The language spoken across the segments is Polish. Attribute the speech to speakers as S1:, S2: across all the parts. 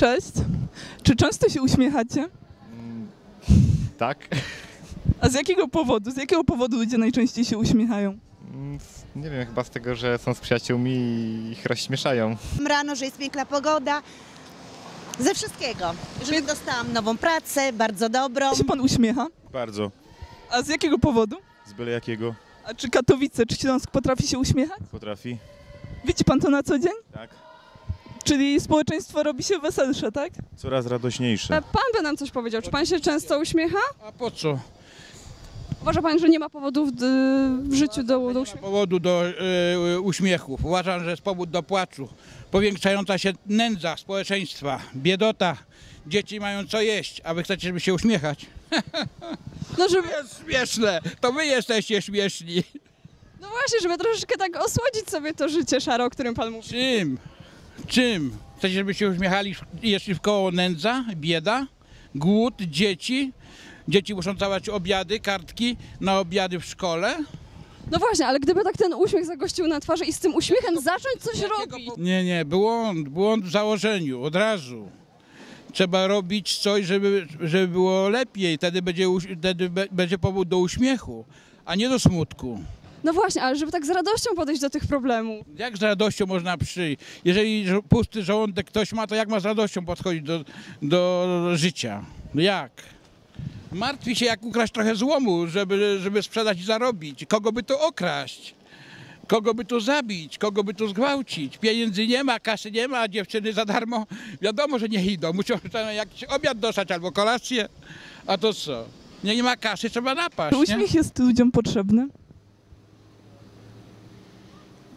S1: Cześć. Czy często się uśmiechacie?
S2: Tak?
S1: A z jakiego powodu? Z jakiego powodu ludzie najczęściej się uśmiechają?
S2: Mm, Nie wiem, chyba z tego, że są z przyjaciółmi i ich rozśmieszają.
S3: rano, że jest piękna pogoda. Ze wszystkiego. Że dostałam nową pracę, bardzo dobrą.
S1: się pan uśmiecha?
S4: Bardzo.
S1: A z jakiego powodu?
S4: Z byle jakiego
S1: A czy Katowice, czy Śląsk potrafi się uśmiechać?
S4: potrafi.
S1: Widzi pan to na co dzień?
S4: Tak.
S1: Czyli społeczeństwo robi się weselsze, tak?
S4: Coraz radośniejsze.
S5: Pan by nam coś powiedział. Czy pan się często uśmiecha?
S6: A po co?
S5: Uważa pan, że nie ma powodów d- w życiu do, do uśmiechu?
S6: powodu do e, uśmiechów. Uważam, że jest powód do płaczu. Powiększająca się nędza społeczeństwa, biedota. Dzieci mają co jeść, a wy chcecie, żeby się uśmiechać.
S5: No, żeby,
S6: Jest śmieszne, to wy jesteście śmieszni.
S5: no właśnie, żeby troszeczkę tak osłodzić sobie to życie szaro, o którym pan mówi.
S6: Czym? Czym? Chcecie, żeby się uśmiechali, jeśli w koło nędza, bieda, głód, dzieci? Dzieci muszą dawać obiady, kartki na obiady w szkole.
S5: No właśnie, ale gdyby tak ten uśmiech zagościł na twarzy i z tym uśmiechem zacząć coś robić.
S6: Nie, nie, błąd, błąd w założeniu, od razu. Trzeba robić coś, żeby, żeby było lepiej, wtedy, będzie, wtedy będzie powód do uśmiechu, a nie do smutku.
S5: No właśnie, ale żeby tak z radością podejść do tych problemów.
S6: Jak z radością można przyjść? Jeżeli żo- pusty żołądek ktoś ma, to jak ma z radością podchodzić do, do życia? No jak? Martwi się, jak ukraść trochę złomu, żeby, żeby sprzedać i zarobić. Kogo by tu okraść? Kogo by tu zabić? Kogo by tu zgwałcić? Pieniędzy nie ma, kasy nie ma, a dziewczyny za darmo. Wiadomo, że nie idą. Muszą tam jakiś obiad dostać albo kolację. A to co? Nie, nie ma kasy, trzeba napaść.
S1: Czy
S6: Nie?
S1: uśmiech jest ludziom potrzebny?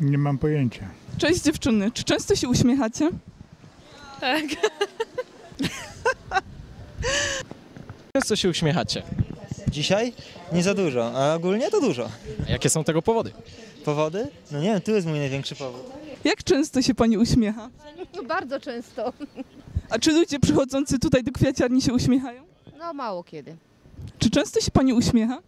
S7: Nie mam pojęcia.
S1: Cześć dziewczyny, czy często się uśmiechacie?
S8: Często się uśmiechacie.
S9: Dzisiaj nie za dużo, a ogólnie to dużo.
S8: A jakie są tego powody?
S9: Powody? No nie wiem, tu jest mój największy powód.
S1: Jak często się pani uśmiecha?
S10: No bardzo często.
S1: A czy ludzie przychodzący tutaj do kwiaciarni się uśmiechają?
S10: No mało kiedy.
S1: Czy często się pani uśmiecha?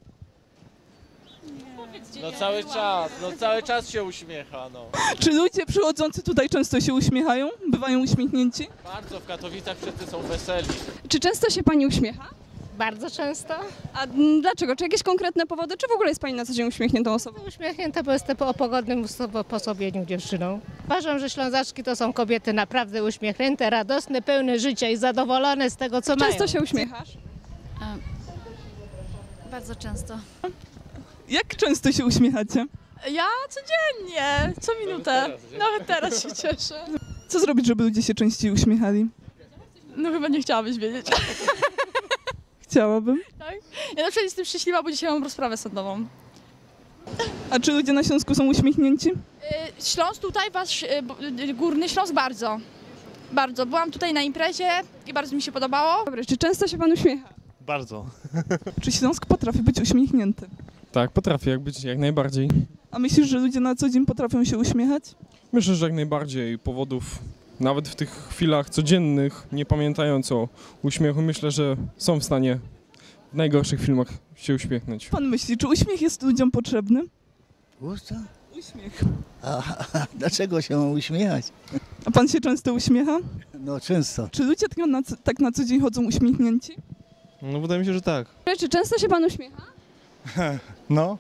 S8: No cały czas, no cały czas się uśmiecha, no.
S1: Czy ludzie przychodzący tutaj często się uśmiechają? Bywają uśmiechnięci?
S8: Bardzo w Katowicach wszyscy są weseli.
S5: Czy często się pani uśmiecha?
S10: Bardzo często.
S5: A dlaczego? Czy jakieś konkretne powody, czy w ogóle jest pani na co dzień uśmiechniętą osobą?
S10: Uśmiechnięta, bo jestem po pogodnym sposobieniu dziewczyną. Uważam, że Ślązaczki to są kobiety naprawdę uśmiechnięte, radosne, pełne życia i zadowolone z tego, co mają.
S5: Często się uśmiechasz?
S11: Bardzo często.
S1: Jak często się uśmiechacie?
S11: Ja codziennie, co minutę. Nawet teraz się cieszę.
S1: Co zrobić, żeby ludzie się częściej uśmiechali?
S11: No chyba nie chciałabyś wiedzieć.
S1: Chciałabym.
S11: Ja na przykład jestem szczęśliwa, bo dzisiaj mam rozprawę sądową.
S1: A czy ludzie na Śląsku są uśmiechnięci?
S11: Śląsk tutaj, wasz y, y, Górny Śląsk bardzo. Bardzo. Byłam tutaj na imprezie i bardzo mi się podobało.
S5: Dobry, czy często się pan uśmiecha?
S2: Bardzo.
S1: Czy Śląsk potrafi być uśmiechnięty?
S12: Tak, potrafię jak być jak najbardziej.
S1: A myślisz, że ludzie na co dzień potrafią się uśmiechać?
S12: Myślę, że jak najbardziej powodów, nawet w tych chwilach codziennych, nie pamiętając o uśmiechu, myślę, że są w stanie w najgorszych filmach się uśmiechnąć.
S1: Pan myśli, czy uśmiech jest ludziom potrzebny?
S13: Usta?
S1: Uśmiech.
S13: A, dlaczego się mam uśmiechać?
S1: A pan się często uśmiecha?
S13: No często.
S1: Czy ludzie tak na, co- tak na co dzień chodzą uśmiechnięci?
S4: No wydaje mi się, że tak.
S5: Czy często się pan uśmiecha?
S14: No,